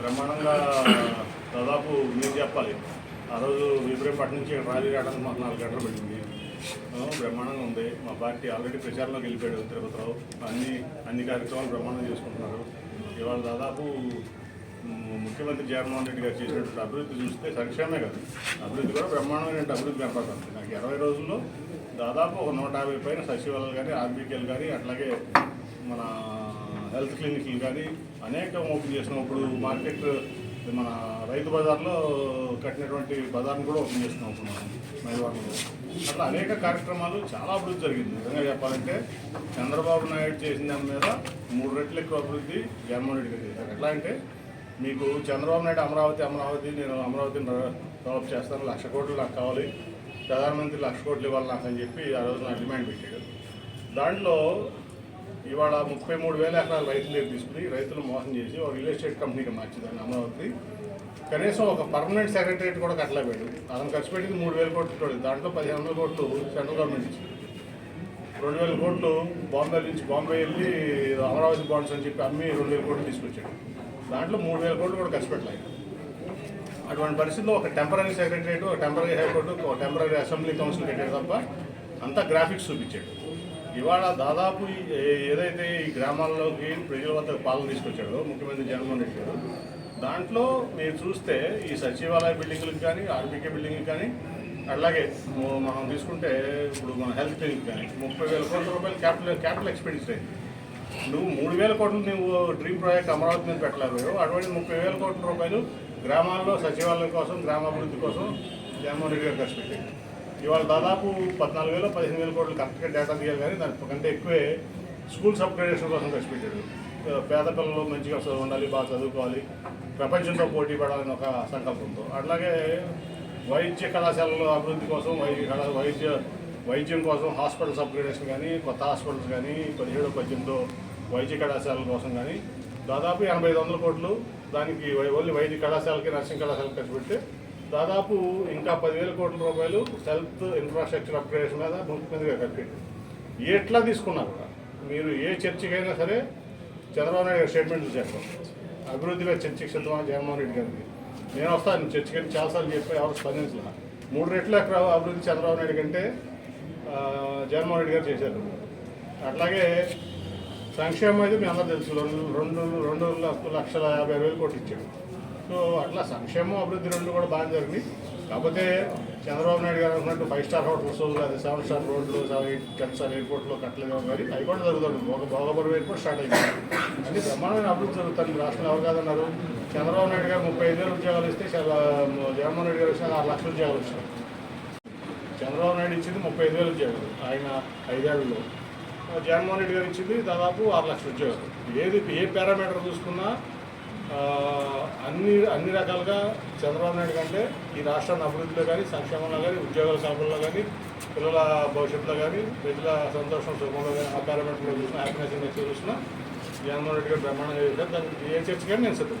బ్రహ్మాండంగా దాదాపు మీరు చెప్పాలి. ఆ రోజు విబ్రహ్మపట్నం నుంచి ర్యాలీ రావడానికి మాకు నాలుగు గంటలు పడింది బ్రహ్మాండంగా ఉంది. మా పార్టీ ఆల్రెడీ ప్రచారంలోకి వెళ్ళిపోయాడు తిరుపతిలో. అన్ని అన్ని కార్యక్రమాలు బ్రహ్మాండంగా చేసుకుంటున్నారు. ఇవాళ దాదాపు ముఖ్యమంత్రి జగన్మోహన్ రెడ్డి గారు చేసినటువంటి అభివృద్ధి చూస్తే సంక్షేమే కాదు. అభివృద్ధి కూడా బ్రహ్మాండమైన అభివృద్ధి కనపడుతుంది నాకు ఇరవై రోజుల్లో దాదాపు ఒక నూట యాభై పైన సచివాలయాలు కానీ ఆర్బీకేలు కానీ అట్లాగే మన హెల్త్ క్లినిక్లు కానీ అనేకం ఓపెన్ చేసినప్పుడు మార్కెట్ మన రైతు బజార్లో కట్టినటువంటి బజార్ని కూడా ఓపెన్ చేస్తున్నాం ఇప్పుడు మనం అట్లా అనేక కార్యక్రమాలు చాలా అభివృద్ధి జరిగింది. నిజంగా చెప్పాలంటే చంద్రబాబు నాయుడు చేసిన దాని మీద మూడు రెట్లు ఎక్కువ అభివృద్ధి జగన్మోహన్ రెడ్డి గారు చేశారు. ఎట్లా అంటే మీకు చంద్రబాబు నాయుడు అమరావతి అమరావతి నేను అమరావతిని డెవలప్ చేస్తాను. లక్ష కోట్లు నాకు కావాలి. ప్రధానమంత్రి లక్ష కోట్లు ఇవ్వాలి నాకు అని చెప్పి ఆ రోజు నాకు డిమాండ్ పెట్టాడు. దాంట్లో ఇవాళ ముప్పై మూడు వేల ఎకరాలు రైతులు దగ్గర తీసుకుని రైతులు మోసం చేసి ఒక రియల్ ఎస్టేట్ కంపెనీకి మార్చిందని అమరావతి. కనీసం ఒక పర్మనెంట్ సెక్రటరేట్ కూడా కట్టలేపాడు అతను ఖర్చు పెట్టింది మూడు వేల కోట్లు చూడండి దాంట్లో పదిహేను వందల కోట్లు సెంట్రల్ గవర్నమెంట్ ఇచ్చింది. రెండు వేల కోట్లు బాంబే నుంచి బాంబే వెళ్ళి అమరావతి బాండ్స్ అని చెప్పి అమ్మి రెండు వేల కోట్లు తీసుకొచ్చాడు. దాంట్లో మూడు వేల కోట్లు కూడా ఖర్చు పెట్టలేదు. అటువంటి పరిస్థితిలో ఒక టెంపరీ సెక్రటరేట్ ఒక టెంపరీ హైకోర్టు ఒక టెంపరీ అసెంబ్లీ కౌన్సిల్ పెట్టాడు తప్ప అంతా గ్రాఫిక్స్ చూపించాడు. ఇవాళ దాదాపు ఏదైతే ఈ గ్రామాల్లోకి ప్రజల వద్ద పాలన తీసుకొచ్చాడో ముఖ్యమంత్రి జగన్మోహన్ రెడ్డి గారు దాంట్లో మీరు చూస్తే ఈ సచివాలయ బిల్డింగ్లకు కానీ ఆర్బీకే బిల్డింగ్లకు కానీ అలాగే మనం తీసుకుంటే ఇప్పుడు మన హెల్త్ క్లినిక్ కానీ ముప్పై వేల కోట్ల రూపాయలు క్యాపిటల్ క్యాపిటల్ ఎక్స్పెండిచర్ అయింది. నువ్వు మూడు వేల కోట్లు నువ్వు డ్రీమ్ ప్రాజెక్ట్ అమరావతి మీద పెట్టలేవు. అటువంటి ముప్పై వేల కోట్ల రూపాయలు గ్రామాల్లో సచివాలయం కోసం గ్రామాభివృద్ధి కోసం జగన్మోహన్ రెడ్డి గారు ఖర్చు పెట్టారు. ఇవాళ దాదాపు పద్నాలుగు వేల పదిహేను వేల కోట్లు కరెక్ట్గా డేటా తీయాలి కానీ దానికంటే ఎక్కువే స్కూల్స్ అప్గ్రేడేషన్ కోసం ఖర్చు పెట్టాడు పేద పిల్లలు మంచిగా చదువు ఉండాలి బాగా చదువుకోవాలి ప్రపంచంతో పోటీ పడాలని ఒక సంకల్పంతో. అట్లాగే వైద్య కళాశాలల అభివృద్ధి కోసం వైద్య కళా వైద్య వైద్యం కోసం హాస్పిటల్స్ అప్గ్రేడేషన్ కానీ కొత్త హాస్పిటల్స్ కానీ పదిహేడు పద్దెనిమిదో వైద్య కళాశాలల కోసం కానీ దాదాపు ఎనభై ఐదు వందల కోట్లు దానికి ఓన్లీ వైద్య కళాశాలకి నర్సింగ్ కళాశాలకి ఖర్చు పెడితే దాదాపు ఇంకా పదివేల కోట్ల రూపాయలు హెల్త్ ఇన్ఫ్రాస్ట్రక్చర్ అప్గ్రేడేషన్ మీద ముఖ్యమంత్రిగా ఖర్చు ఎట్లా తీసుకున్నా కూడా మీరు ఏ చర్చకైనా సరే చంద్రబాబు నాయుడు గారు స్టేట్మెంట్లు చేస్తాం అభివృద్ధి మీద చర్చకి సిద్ధమా జగన్మోహన్ రెడ్డి గారికి నేను వస్తాను చర్చకి చాలాసార్లు చెప్పి ఎవరు స్పందించలే. మూడు రెట్లు అక్కడ అభివృద్ధి చంద్రబాబు నాయుడు కంటే జగన్మోహన్ రెడ్డి గారు చేశారు. అట్లాగే సంక్షేమం అయితే మీ అందరూ తెలుసు రెండు రెండు రెండు లక్షల యాభై వేలు కోట్లు ఇచ్చాడు. సో అట్లా సంక్షేమం అభివృద్ధి రెండు కూడా బాగా జరిగింది కాకపోతే చంద్రబాబు నాయుడు గారు అనుకున్నట్టు ఫైవ్ స్టార్ హోటల్స్ అది సెవెన్ స్టార్ రోడ్లు టెన్ స్టార్ ఎయిర్పోర్ట్లో కట్టలేదు కానీ అవి కూడా జరుగుతుంది ఒక భోగపురం ఎయిర్పోర్ట్ స్టార్ట్ అయింది. అన్ని బ్రహ్మాండమైన అభివృద్ధి జరుగుతుంది రాష్ట్రంలో ఎవరు కాదన్నారు? చంద్రబాబు నాయుడు గారు ముప్పై ఐదు వేలు ఉద్యోగాలు ఇస్తే చాలా జగన్మోహన్ రెడ్డి గారు వచ్చిన ఆరు లక్షల ఉద్యోగాలు వచ్చినాయి. చంద్రబాబు నాయుడు ఇచ్చింది ముప్పై ఐదు వేలు ఉద్యోగాలు ఆయన ఐదేళ్ళలో. జగన్మోహన్ రెడ్డి గారు ఇచ్చింది దాదాపు ఆరు లక్షల ఉద్యోగాలు. ఏది ఏ పారామీటర్ చూసుకున్నా అన్ని అన్ని రకాలుగా చంద్రబాబు నాయుడు కంటే ఈ రాష్ట్రాన్ని అభివృద్ధిలో కానీ సంక్షేమంలో కానీ ఉద్యోగాల కల్పనలో కానీ పిల్లల భవిష్యత్తులో కానీ ప్రజల సంతోషం సుఖంలో కానీ ఆ పారామీటర్లో చూసినా హ్యాపీనెస్ ఇండెక్స్ చూసినా జగన్మోహన్ రెడ్డి గారు బ్రహ్మాండంగా చేశారు. దానికి ఏ చర్చ కానీ నేను సిద్ధం